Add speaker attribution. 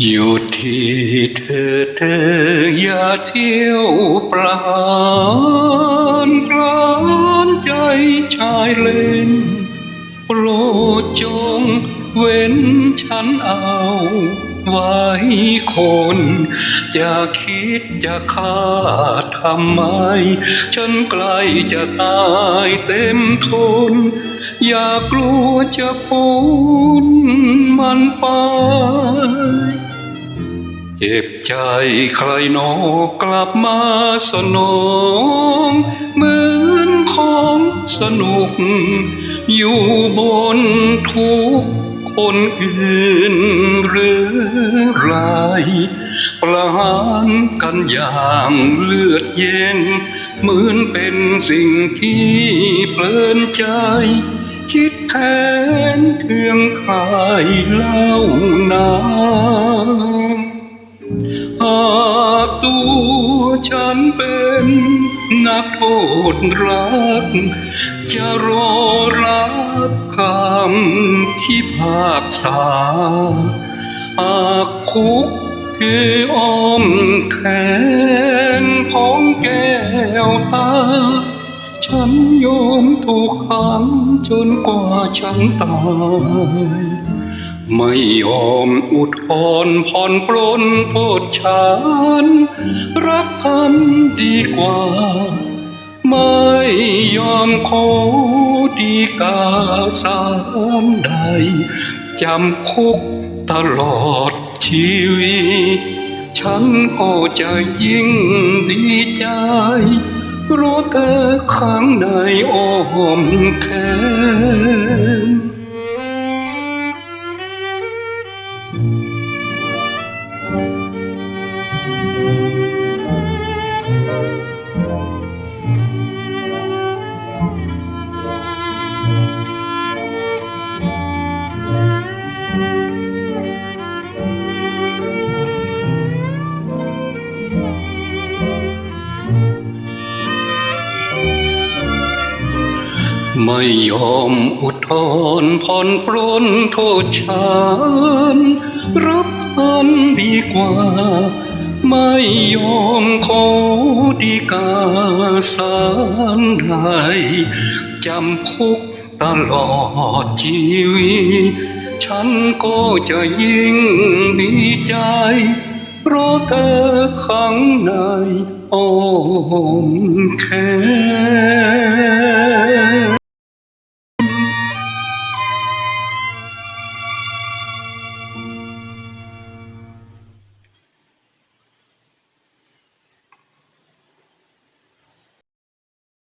Speaker 1: อยู่ที่เธอเธออย่าเที่ยวปราณปรานใจชายเล่น โปรดจงเว้นฉันเอาไว้คนจะคิดจะฆ่าทำไม ฉันใกล้จะตายเต็มทน อย่ากลัวจะพ้นมันไป จ็บใจใครหนอกลับมาสนองเหมือนของสนุก อยู่บนทุกคนอื่นหรือไรประหารกันอย่างเลือดเย็น เหมือนเป็นสิ่งที่เพลินใจ คิดแทนเทืองใครเล่านา ตัวฉันเป็นนักโทษรัก จะรอรับคำพิพากษาหาคุกคืออ้อมแขนของแก้วตา ฉันยอมถูกขังจนกว่าฉันตาย ไม่ยอมอุทธรณ์ผ่อนปลนโทษฉัน รับพันดีกว่า ไม่ยอมขอดีกาสารใด จำคุกตลอดชีวิต ฉันก็จะยิ่งดีใจราะเธอขังในอ้อมแขน ไม่ยอมอุทธรผ่อนปลนโทษฉันรับทันดีกว่า ไม่ยอมขอดีกาสารใดจำคุกตลอดชีวิต ฉันก็จะยิ่งดีใจ เพราะเธอขังในอ้อมแขน